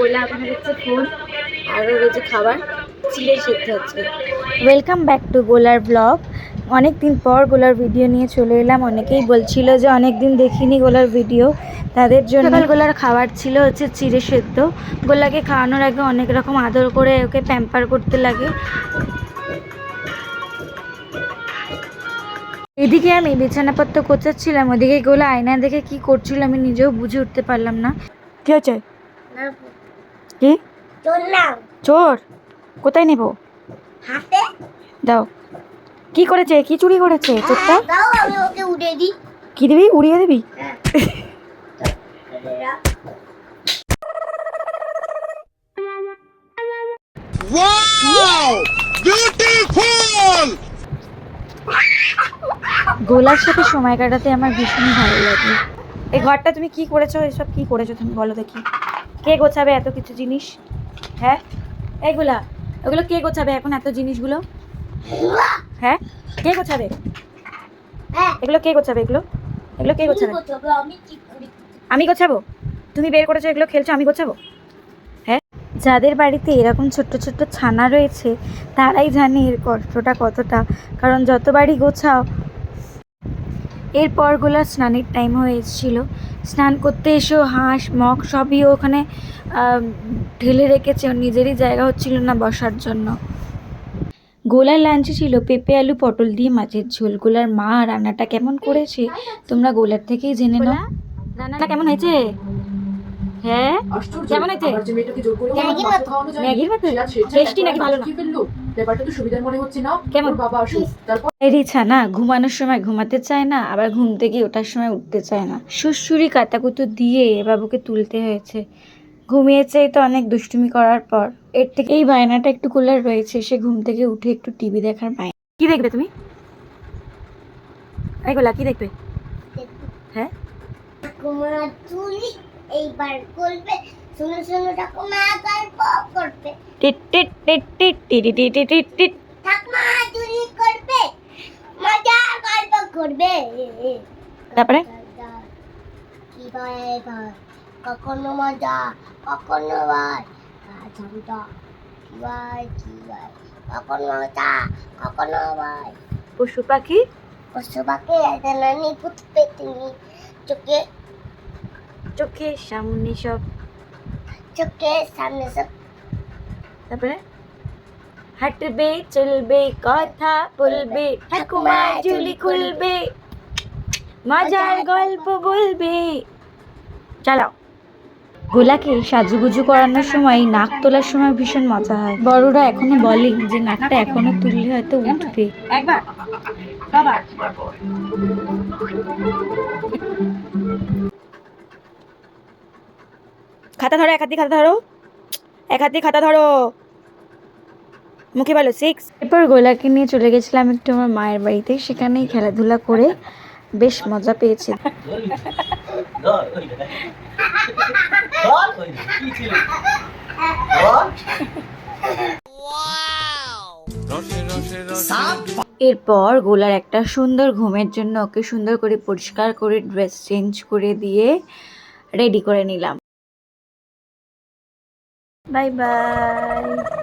গোলা আপনার হচ্ছে ফোন আর হচ্ছে খাবার চিড়ে সেদ্ধ হচ্ছে। ওয়েলকাম ব্যাক টু গোলার ব্লগ অনেক দিন পর গোলার ভিডিও নিয়ে চলে এলাম। অনেকেই বলছিল যে অনেক দিন দেখিনি গোলার ভিডিও তাদের জন্য সকাল গোলার খাবার ছিল হচ্ছে চিড়ে সেদ্ধ। গোলাকে খাওয়ানোর আগে অনেক রকম আদর করে ওকে প্যাম্পার করতে লাগে। এদিকে আমি বিছানাপত্র কোচাচ্ছিলাম ওদিকে গোলা আয়না দেখে কি করছিল আমি নিজেও বুঝে উঠতে পারলাম না। কি হচ্ছে কি? চললাম চোর। কোথায় নেব? হাতে? দাও। কি করেছে? কি চুরি করেছে? চোরটা? দাও আমি ওকে উড়ে দিই। কি দিবি? উড়িয়ে দিবি? গোলার সাথে সময় কাটাতে আমার ভীষণ ভালো লাগে। এই ঘরটা তুমি কি করেছ? এসব কি করেছ তুমি বলো দেখি। কে গোছাবে এত কিছু জিনিস? হ্যাঁ? এইগুলা ওগুলো কে গোছাবে এখন এত জিনিসগুলো? হ্যাঁ? কে গোছাবে? হ্যাঁ। এগুলো কে গোছাবে এগুলো? এগুলো কে গোছাবে? আমি গোছাবো? তুমি বের করেছ এগুলো খেলছো আমি গোছাবো? হ্যাঁ? যাদের বাড়িতে এরকম ছোট্ট ছোট্ট ছানা রয়েছে তারাই জানে এর কষ্টটা কতটা। কারণ যতবারই গোছাও এরপর গোলা স্নানের টাইম হয়ে স্নান করতে এসেও হাঁস, মগ সবই ওখানে ঢেলে রেখেছে। নিজেরই জায়গা হচ্ছিল না বসার জন্য। গোলার লাঞ্চে ছিল পেঁপে, আলু, পটল দিয়ে মাছের ঝোল। গোলার মা রান্নাটা কেমন করেছে? তোমরা গোলার থেকেই জেনে নাও। রান্নাটা কেমন হয়েছে? হ্যাঁ? কেমন হয়েছে? ম্যাগির মতো। টেস্টি নাকি ভালো না? ব্যাপারটা তো সুবিধার মনে হচ্ছে না। কেমন? বাবা আসুক তারপর রিছা না ঘুমানোর সময় ঘুমাতে চায় না আবার ঘুম থেকে ওঠার সময় উঠতে চায় না। সুসুরি কাটাকুতো দিয়ে বাবুকে তুলতে হয়েছে। ঘুমিয়েছেই তো অনেক দুষ্টুমি করার পর। এর থেকে এই বায়নাটা একটু কুলার রয়েছে সে ঘুম থেকে উঠে একটু টিভি দেখার বায়না। কি দেখবে তুমি? এইগুলা কি দেখবে? হ্যাঁ? এইবার করবে শুনে শুনে ঠাকুমা গল্প করবে। টিট টিট টিট টিট টিটি টিটি টিট টিট ঠাকুমা চুরি করবে মজা গল্প করবে। তারপরে? কি ভাই ভাই কখনো মজা কখনো ভাই ঝামটা কি ভাই কি ভাই কখনো মজা কখনো ভাই পশু পাখি? পশু পাখি নানি পুত পেতনি চোখে চোখের সামনে সব। চোখে সামনে সব। তারপরে? হাঁটবে চলবে কথা বলবে ঠাকুমা ঝুলি খুলবে মজার গল্প বলবে। চালাও গোলাকে সাজুগুজু করানোর সময় নাক তোলার সময় ভীষণ মজা হয়। বড়রা এখনও বলে যে নাকটা এখনও তুললে হয়তো উঠবে। একবার খাতা ধরো, এক হাত খাতা ধরো। এক হাত খাতা ধরো। মুখে বলো সিক্স এরপর গোলাকে নিয়ে চলে গেছিলাম একটু আমার মায়ের বাড়িতে, সেখানেই খেলাধুলা করে বেশ মজা পেয়েছি। এরপর গোলার একটা সুন্দর ঘুমের জন্য ওকে সুন্দর করে পরিষ্কার করে ড্রেস চেঞ্জ করে দিয়ে রেডি করে নিলাম। Bye-bye.